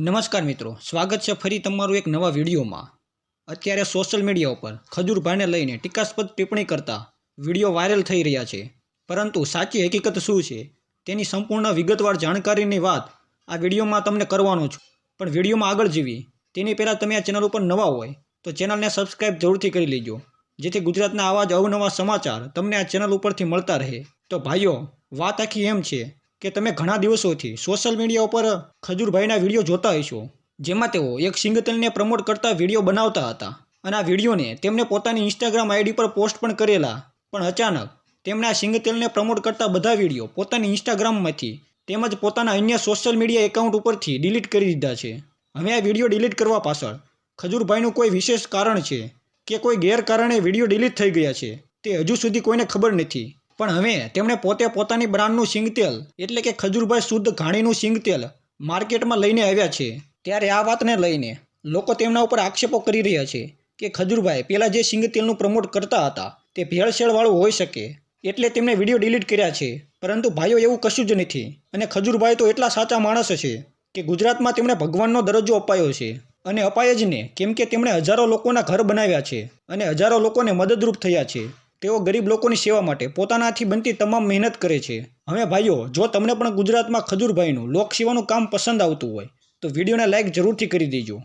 નમસ્કાર મિત્રો, સ્વાગત છે ફરી તમારું એક નવા વિડીયોમાં. અત્યારે સોશિયલ મીડિયા ઉપર ખજૂરભાઈને લઈને ટીકાસ્પદ ટિપ્પણી કરતા વીડિયો વાયરલ થઈ રહ્યા છે. પરંતુ સાચી હકીકત શું છે? તેની સંપૂર્ણ વિગતવાર જાણકારીની વાત આ વિડીયોમાં તમને કરવાનો છું. પણ વિડીયોમાં આગળ જીવી, તેની પહેલાં તમે આ ચેનલ ઉપર નવા હોય, તો ચેનલને સબસ્ક્રાઈબ જરૂરથી કરી લેજો. જેથી ગુજરાતના આવા જ અવનવા સમાચાર તમને આ ચેનલ ઉપરથી મળતા રહે. તો ભાઈઓ, વાત આખી એમ છે કે તમે ઘણા દિવસોથી સોશિયલ મીડિયા ઉપર ખજૂરભાઈના વીડિયો જોતા હશો, જેમાં તેઓ એક સિંગતલને પ્રમોટ કરતા વીડિયો બનાવતા હતા. અને આ વિડીયોને તેમણે પોતાની ઇન્સ્ટાગ્રામ આઈડી પર પોસ્ટ પણ કરેલા. પણ અચાનક તેમણે આ સિંગતેલને પ્રમોટ કરતા બધા વીડિયો પોતાની ઇન્સ્ટાગ્રામમાંથી તેમજ પોતાના અન્ય સોશિયલ મીડિયા એકાઉન્ટ ઉપરથી ડિલીટ કરી દીધા છે. હવે આ વીડિયો ડિલીટ કરવા પાછળ ખજૂરભાઈનું કોઈ વિશેષ કારણ છે કે કોઈ ગેરકારણે વીડિયો ડિલીટ થઈ ગયા છે, તે હજુ સુધી કોઈને ખબર નથી. પણ હવે તેમણે પોતે પોતાની બ્રાન્ડનું સિંગતેલ, એટલે કે ખજૂરભાઈ શુદ્ધ ઘાણીનું સિંગતેલ, માર્કેટમાં લઈને આવ્યા છે. ત્યારે આ વાતને લઈને લોકો તેમના ઉપર આક્ષેપો કરી રહ્યા છે કે ખજૂરભાઈ પહેલાં જે સિંગતેલનું પ્રમોટ કરતા હતા, તે ભેળસેળવાળું હોઈ શકે, એટલે તેમણે વીડિયો ડિલીટ કર્યા છે. પરંતુ ભાઈઓ એવું કશું જ નથી. અને ખજૂરભાઈ તો એટલા સાચા માણસ છે કે ગુજરાતમાં તેમણે ભગવાનનો દરજ્જો અપાયો છે. અને અપાય જ ને, કેમ કે તેમણે હજારો લોકોના ઘર બનાવ્યા છે. અને હજારો લોકોને મદદરૂપ થયા છે. તેઓ ગરીબ લોકોની સેવા માટે પોતાનાથી બનતી તમામ મહેનત કરે છે. હવે ભાઈઓ, જો તમને પણ ગુજરાતમાં ખજૂરભાઈનું લોકસેવાનું કામ પસંદ આવતું હોય, તો વિડીયોને લાઇક જરૂરથી કરી દેજો.